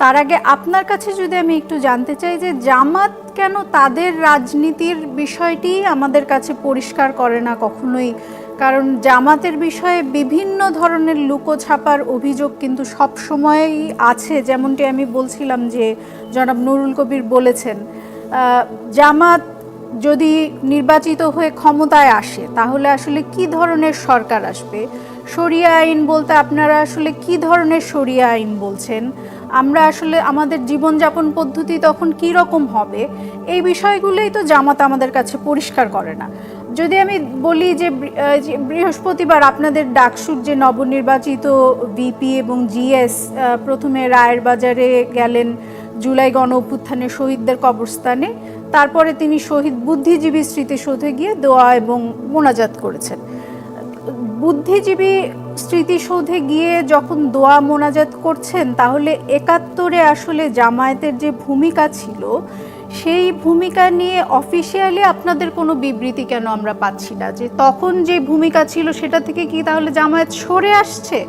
তার আগে আপনার কাছে যদি আমি একটু জানতে চাই যে জামাত কেন তাদের রাজনীতির বিষয়টি আমাদের কাছে পরিষ্কার করে না কখনোই? কারণ জামাতের বিষয়ে বিভিন্ন ধরনের লুকোছাপার অভিযোগ কিন্তু সব সময়ই আছে। যেমনটি আমি বলছিলাম যে জনাব নুরুল কবির বলেছেন জামাত যদি নির্বাচিত হয়ে ক্ষমতায় আসে, তাহলে আসলে কি ধরনের সরকার আসবে? শরিয়া আইন বলতে আপনারা আসলে কি ধরনের শরিয়া আইন বলছেন? আমরা আসলে আমাদের জীবনযাপন পদ্ধতি তখন কি রকম হবে, এই বিষয়গুলোই তো জামাত আমাদের কাছে পরিষ্কার করে না। যদি আমি বলি যে বৃহস্পতিবার আপনাদের ডাকসুর যে নবনির্বাচিত ভিপি এবং জিএস প্রথমে রায়ের বাজারে গেলেন জুলাই গণ অভ্যুত্থানে শহীদদের কবরস্থানে, তারপরে তিনি শহীদ বুদ্ধিজীবী স্মৃতিসৌধে গিয়ে দোয়া এবং মোনাজাত করেছেন। বুদ্ধিজীবী স্মৃতিসৌধে গিয়ে যখন দোয়া মোনাজাত করছেন, তাহলে একাত্তরে আসলে জামায়াতের যে ভূমিকা ছিল, সেই ভূমিকা নিয়ে অফিসিয়ালি আপনাদের কোনো বিবৃতি কেন আমরা পাচ্ছি না? যে তখন যে ভূমিকা ছিল, সেটা থেকে কি তাহলে জামায়াত সরে আসছে?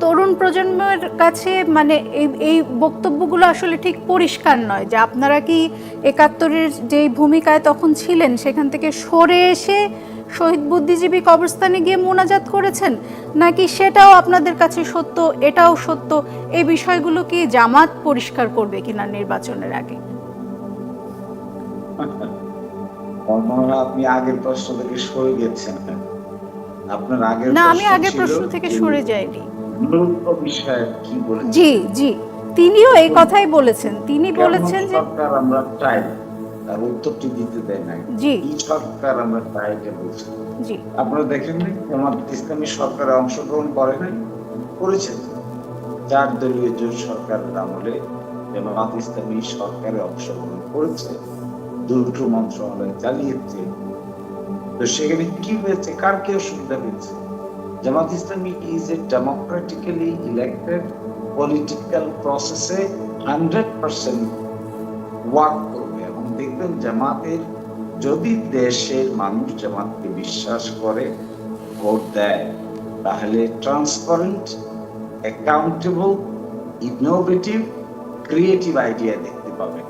তরুণ প্রজন্মের কাছে মানে এই এই বক্তব্যগুলো আসলে ঠিক পরিষ্কার নয়, যে আপনারা কি একাত্তরের যেই ভূমিকায় তখন ছিলেন, সেখান থেকে সরে এসে শহীদ বুদ্ধিজীবী কবরস্থানে গিয়ে মোনাজাত করেছেন? নাকি সেটাও আপনাদের কাছে সত্য এটাও সত্য? এই বিষয়গুলো কি জামাত পরিষ্কার করবে কিনা নির্বাচনের আগে? আপনি আগের প্রশ্ন থেকে সরে গেছেন। আপনার আগের না আমি আগের প্রশ্ন থেকে সরে যাইনি। বিষয়ে কি বলেছেন? জি জি। তিনিও এই কথাই বলেছেন। তিনি বলেছেন যে আমরা চাই? তার উত্তরটি দিতে দেয় না জি। কি সরকার আমরা চাই এটা বলছি। জি। আপনারা দেখেন না জামাত ইসলামী সরকারে অংশগ্রহণ করে নাই করেছে। চার দলীয় জোট সরকারের আমলে জামাত ইসলামী সরকারে অংশগ্রহণ করেছে দুটো মন্ত্রণালয় চালিয়েছে। তো সেখানে কি হয়েছে? কার কি অসুবিধা হয়েছে? Jamaat Islami is a democratically elected political প্রসেসে হান্ড্রেড পার্সেন্ট ওয়ার্ক দেখবেন জামাতের, যদি দেশের মানুষ জামাতকে বিশ্বাস করে, ভোট দেয়, তাহলে transparent accountable innovative creative idea দেখতে পাবে।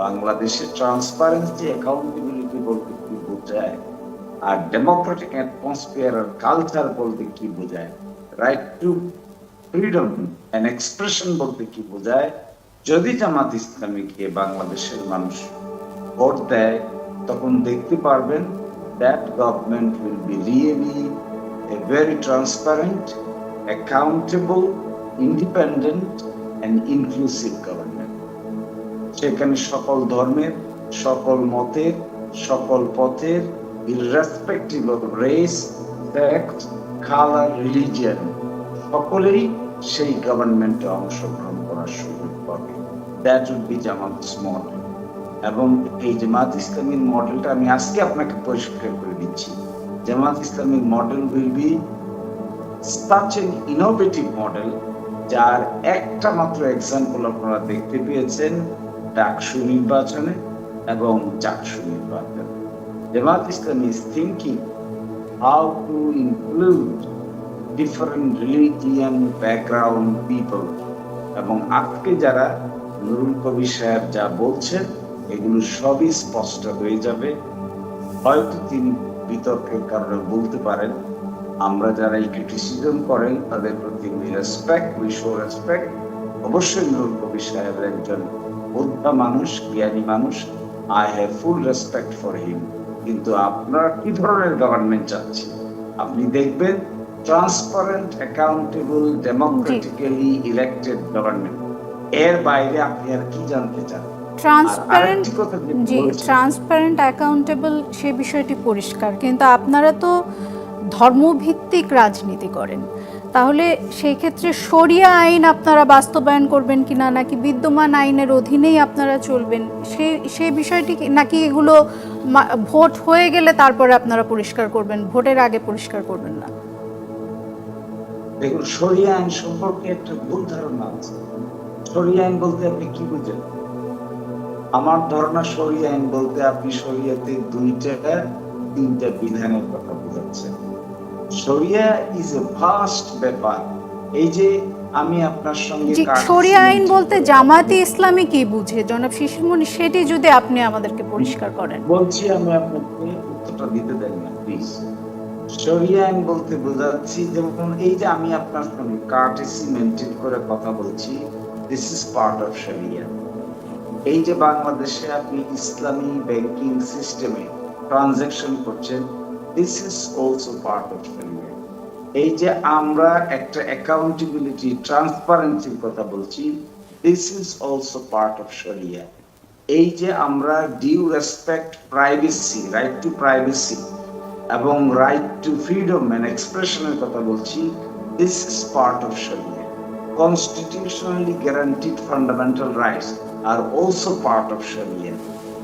বাংলাদেশের ট্রান্সপারেন্সি অ্যাকাউন্টেবিলিটি বলতে কি বোঝায়, আর ডেমোক্রেটিক অ্যাটমসফিয়ার কালচার বলতে কি বোঝায় right to freedom and expression বলতে কি বোঝায়, যদি জামাত ইসলামীকে বাংলাদেশের মানুষ ভোট দেয়, তখন দেখতে পারবেন that government will be really a very transparent accountable independent and inclusive government সেখানে সকল ধর্মের, সকল মতের, সকল পথের irrespective of race sex colour religion সকলেই সেই গভর্নমেন্টে অংশগ্রহণ করার সুযোগ পাবে। That would be Jamaat's model এবং এই জামাত ইসলামীর মডেলটা আমি আজকে আপনাকে পরিষ্কার করে দিচ্ছি। জামাত ইসলামীর model will be such an innovative model যার একটা মাত্র এক্সাম্পল আপনারা দেখতে পেয়েছেন, ডাকসু নির্বাচনে এবং চাকসু নির্বাচনে। Jamaat Islam is thinking how to include different religion background people এবং আজকে যারা নুরুল কবির সাহেব যা বলছেন এগুলো সবই স্পষ্ট হয়ে যাবে। হয়তো তিনি বিতর্কের কারণে বলতে পারেন আমরা যারা এই ক্রিটিসিজম করেন তাদের প্রতি we respect we show respect অবশ্যই নুরুল কবির সাহেবের একজন বোদ্ধা মানুষ জ্ঞানী মানুষ। I have full respect for him কিন্তু আপনারা কি ধরনের গভর্নমেন্ট চাচ্ছেন? আপনি দেখবেন transparent accountable democratically elected government এর বাইরে আপনি আর কি জানতে চান? ট্রান্সপারেন্ট জি ট্রান্সপারেন্ট অ্যাকাউন্টেবল সে বিষয়টি পরিষ্কার। কিন্তু আপনারা তো ধর্মভিত্তিক রাজনীতি করেন। তাহলে সেই ক্ষেত্রে শরিয়া আইন আপনারা বাস্তবায়ন করবেন কিনা নাকি বিদ্যমান আইনের অধীনেই আপনারা চলবেন সেই সেই বিষয়টি নাকি এগুলো ভোট হয়ে গেলে তারপরে আপনারা পরিষ্কার করবেন ভোটের আগে পরিষ্কার করবেন না? দেখুন শরিয়া আইন সম্পর্কে একটা ভুল ধারণা আছে। শরিয়া আইন বলতে আপনি কি বুঝেন? আমার ধারণা শরিয়া আইন বলতে আপনি শরিয়াতে দুইটা তিনটা বিধানের কথা বোঝাচ্ছেন। শরিয়া ইজ এ ব্যাপার। এই যে আমি আপনার সঙ্গে শরিয়া আইন বলতে ইসলামী কি বুঝে? জনাব শিশিরমণি সেটি যদি আপনি আমাদেরকে পরিষ্কার করেন। বলছি আমি আপনাকে উত্তরটা দিতে দেন না প্লিজ শরিয়া আইন বলতে বোঝাচ্ছি যেমন এই যে আমি আপনার সঙ্গে কার্টেসি মেনটেন করে কথা বলছি দিস ইজ পার্ট অফ শরিয়া। এই যে বাংলাদেশে আপনি ইসলামী ব্যাংকিং সিস্টেমে ট্রানজাকশন করছেন this is also part of এই যে আমরা একটা অ্যাকাউন্টেবিলিটি ট্রান্সপারেন্সির কথা বলছি this is also part of শরিয়া এই যে আমরা due respect privacy right to privacy এবং রাইট টু ফ্রিডম এন্ড এক্সপ্রেশনের কথা বলছি দিস ইজ পার্ট অফ শরিয়া constitutionally guaranteed fundamental rights are also part of শরিয়া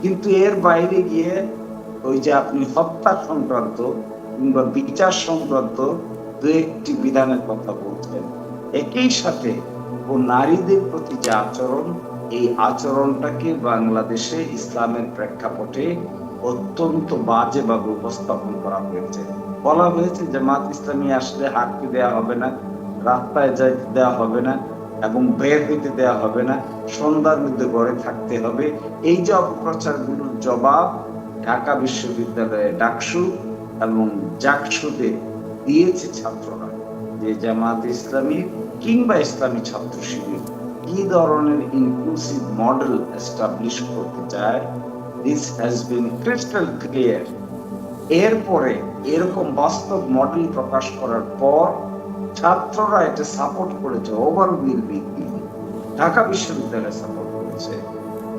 কিন্তু এর বাইরে গিয়ে ওই যে আপনি হত্যা সংক্রান্ত কিংবা বিচার সংক্রান্ত দু একটি বিধানের কথা বলছেন, একই সাথে ও নারীদের প্রতি যে আচরণ, এই আচরণটাকে বাংলাদেশে ইসলামের প্রেক্ষাপটে অত্যন্ত বাজেভাবে উপস্থাপন করা হয়েছে। বলা হয়েছে যে জামাত ইসলামী আসলে হাঁটতে দেওয়া হবে না। রাস্তায় যাইতে দেওয়া হবে না এবং বের হইতে দেওয়া হবে না। সন্ধ্যার মধ্যে ঘরে থাকতে হবে। এই যে অপপ্রচারগুলোর জবাব, ঢাকা বিশ্ববিদ্যালয়ে ডাকসু এবং জাকসুতে দিয়েছে ছাত্ররা যে জামাত ইসলামী কিংবা ইসলামী ছাত্র শিবির কি ধরনের ইনক্লুসিভ মডেল এস্টাবলিশ করতে চায়? This has been crystal clear এরপরে এরকম বাস্তব মডেল প্রকাশ করার পর ছাত্ররা এটা সাপোর্ট করেছে ওভারউইলমিং ঢাকা বিশ্ববিদ্যালয় সাপোর্ট করেছে।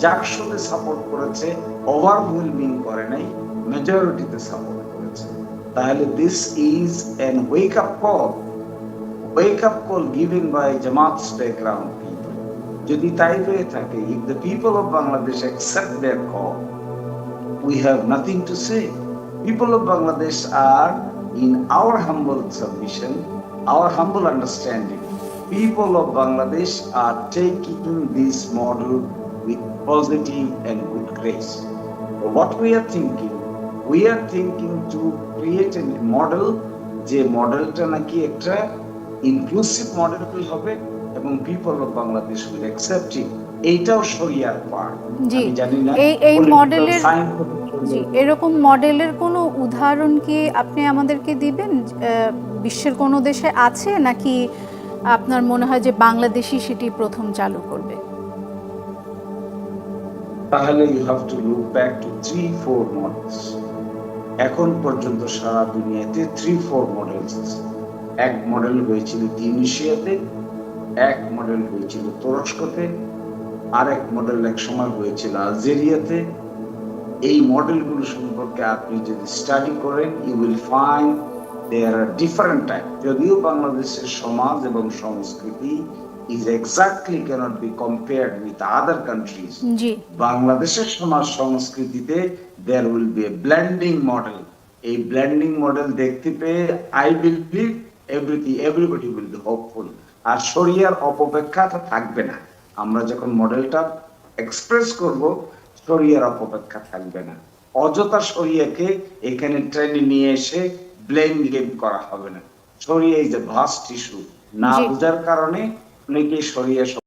জাকসুতে সাপোর্ট করেছে ওভারউইলমিং করে নাই মেজরিটিতে সাপোর্ট করেছে। তাহলে this is an wake up call wake up call given by Jamaat's background যদি তাই হয়ে থাকে if the people of Bangladesh accept their call we have nothing to say. People of Bangladesh R in our humble submission, our humble understanding, people of Bangladesh are taking this model with positive and good grace. So what we are thinking, we are thinking to create a model যে মডেলটা নাকি একটা inclusive model হবে এবং people of Bangladesh will accept এইটাও শরিয়ার part আমি জানি না এই এই মডেলের জি এরকম মডেলের কোনো উদাহরণ কি আপনি আমাদেরকে দিবেন? বিশ্বের কোনো দেশে আছে নাকি আপনার মনে হয় যে বাংলাদেশই সেটি প্রথম চালু করবে? তাহলে you have to look back to three four models এখন পর্যন্ত সারা দুনিয়াতে থ্রি ফোর মডেলস এক মডেল হয়েছিল তিউনিশিয়াতে এক মডেল হয়েছিল তুরস্কতে আর এক মডেল এক সময় হয়েছিল আলজেরিয়াতে। এই মডেলগুলো সম্পর্কে আপনি যদি স্টাডি করেন you will find there are different type যদিও বাংলাদেশের সমাজ এবং সংস্কৃতি is exactly cannot be compared with other countries বাংলাদেশের সমাজ সংস্কৃতিতে there will be a blending model এই ব্লেন্ডিং মডেল দেখতে পেয়ে I believe everything everybody will be hopeful আর শরিয়ার অপব্যাখ্যাটা থাকবে না। আমরা যখন মডেলটা এক্সপ্রেস করব শরিয়ার অপব্যাখ্যা থাকবে না। অযথা শরিয়াকে এখানে ট্রেনে নিয়ে এসে ব্লেম গেম করা হবে না। শরিয়া ইজ এ ভাস্ট ইস্যু না। বোঝার কারণে অনেকে শরিয়া